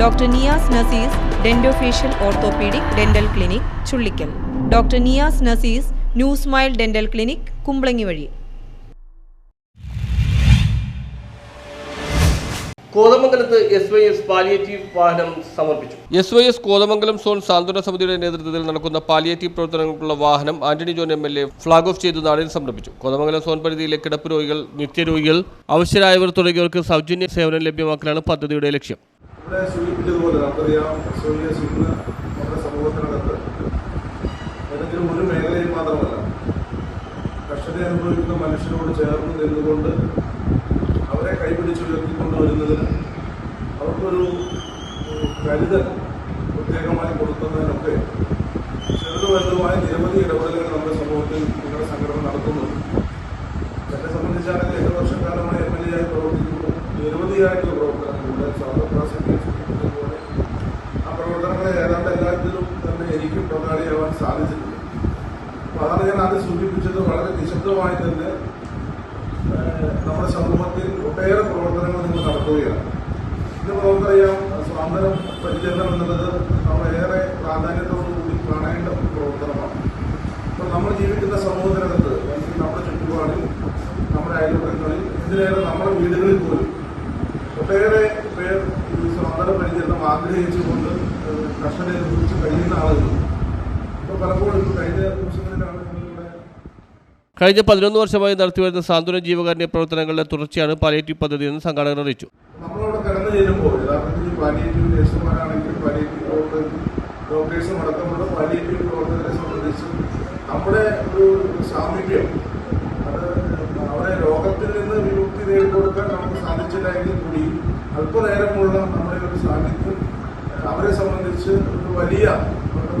Doctor Niyas Nazees dentofacial orthopaedic dental clinic Chullikkal. Doctor Niyas Nazees new smile dental clinic Kumbalangi വഴി. കോതമംഗലത്ത് S Y S palliative വാഹനം സമർപ്പിച്ചു. S Y S Kothamangalam zone സാന്ത്വന സമിതിയുടെ നേതൃത്വത്തിൽ നടക്കുന്ന palliative പ്രവർത്തനങ്ങൾക്കുള്ള വാഹനം Antony John M L A flag off ചെയ്ത് നാടിന് സമർപ്പിച്ചു. കോതമംഗലം സോൺ പരിധിയിലെ കിടപ്പ് രോഗികൾ നിത്യരോഗികൾ അവശ്യരായവർ തുടങ്ങിയവർക്ക് സൗജന്യ സേവനം ലഭ്യമാക്കലാണ് പദ്ധതിയുടെ ലക്ഷ്യം. സൂചിപ്പിച്ചതുപോലെ നമുക്കറിയാം സൂര്യ ഇന്ന് നമ്മുടെ സമൂഹത്തിനകത്ത് ഏതെങ്കിലും ഒരു മേഖലയിൽ മാത്രമല്ല കഷ്ടത അനുഭവിക്കുന്ന മനുഷ്യരോട് ചേർന്ന് നിന്നുകൊണ്ട് അവരെ കൈപിടിച്ച് ഉയർത്തിക്കൊണ്ട് വരുന്നതിന് അവർക്കൊരു കരുതൽ പ്രത്യേകമായി കൊടുക്കുന്നതിനൊക്കെ ചെറുത് വലുതുമായ നിരവധി ഇടപെടലുകൾ നമ്മുടെ സമൂഹത്തിൽ നിങ്ങളുടെ സംഘടന നടത്തുന്നുണ്ട് എന്നെ സംബന്ധിച്ചാണെങ്കിൽ എട്ട് വർഷക്കാലമായി എം എൽ എ ആയി പ്രവർത്തിക്കുമ്പോൾ നിരവധിയായിട്ടുള്ള പ്രവർത്തനങ്ങളുണ്ട് സ്വാതന്ത്ര്യ സാധിച്ചിട്ടുണ്ട് അപ്പോൾ അതാണ് ഞാൻ ആദ്യം സൂചിപ്പിച്ചത് വളരെ നിശബ്ദമായി തന്നെ നമ്മുടെ സമൂഹത്തിൽ ഒട്ടേറെ പ്രവർത്തനങ്ങൾ നിങ്ങൾ നടത്തുകയാണ്. ഇത് നമുക്കറിയാം സ്വാതന്ത്ര്യം പരിചരണം എന്നുള്ളത് നമ്മൾ ഏറെ പ്രാധാന്യത്തോടു കൂടി കാണേണ്ട ഒരു പ്രവർത്തനമാണ്. അപ്പോൾ നമ്മൾ ജീവിക്കുന്ന സമൂഹത്തിനകത്ത് അല്ലെങ്കിൽ നമ്മുടെ ചുറ്റുപാടിൽ നമ്മുടെ അയൽവക്കങ്ങളിൽ ഇതിലേറെ നമ്മുടെ വീടുകളിൽ പോലും ഒട്ടേറെ പേർ ഈ സ്വാതന്ത്ര്യ പരിചരണം ആഗ്രഹിച്ചുകൊണ്ട് കർഷകരെ കുറിച്ച് കഴിയുന്ന അപ്പോൾ കഴിഞ്ഞ പതിനൊന്ന് വർഷമായി നടത്തിവരുന്ന സാന്ത്വന ജീവകാരുണ്യ പ്രവർത്തനങ്ങളുടെ തുടർച്ചയാണ് പാലിയേറ്റീവ് പദ്ധതി എന്ന് സംഘാടകർ അറിയിച്ചു. നമ്മുടെ ഒരു സാമീപ്യം അത് അവരെ രോഗത്തിൽ നിന്ന് വിമുക്തി നേടിക്കൊടുക്കാൻ നമുക്ക് സാധിച്ചില്ല എങ്കിൽ കൂടി അല്പനേരമുള്ള നമ്മുടെ ഒരു സാന്നിധ്യം അവരെ സംബന്ധിച്ച് ഒരു വലിയ അവരുടെ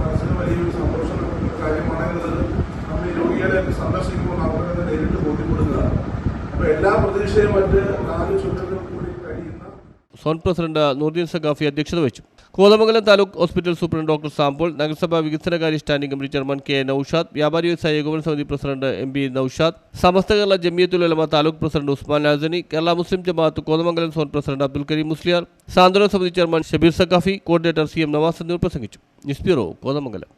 സോൺ പ്രസിഡന്റ് നൂർദീൻ സഖാഫി അധ്യക്ഷത വഹിച്ചു. Kothamangalam taluk hospital superintendent doctor Sampaul നഗരസഭാ വികസനകാര്യ standing committee chairman K Naushad വ്യാപാരി വ്യവസായ ഏകോപന സമിതി president M B Naushad Samastha Kerala Jamiyyathul Ulama taluk president Usman Nasani Kerala Muslim Jamaath Kothamangalam zone president Abdul Kareem Musliyar സാന്ത്വന സമിതി chairman Shabeer Saqafi coordinator C M Navas എന്നിവർ പ്രസംഗിച്ചു. News bureau Kothamangalam.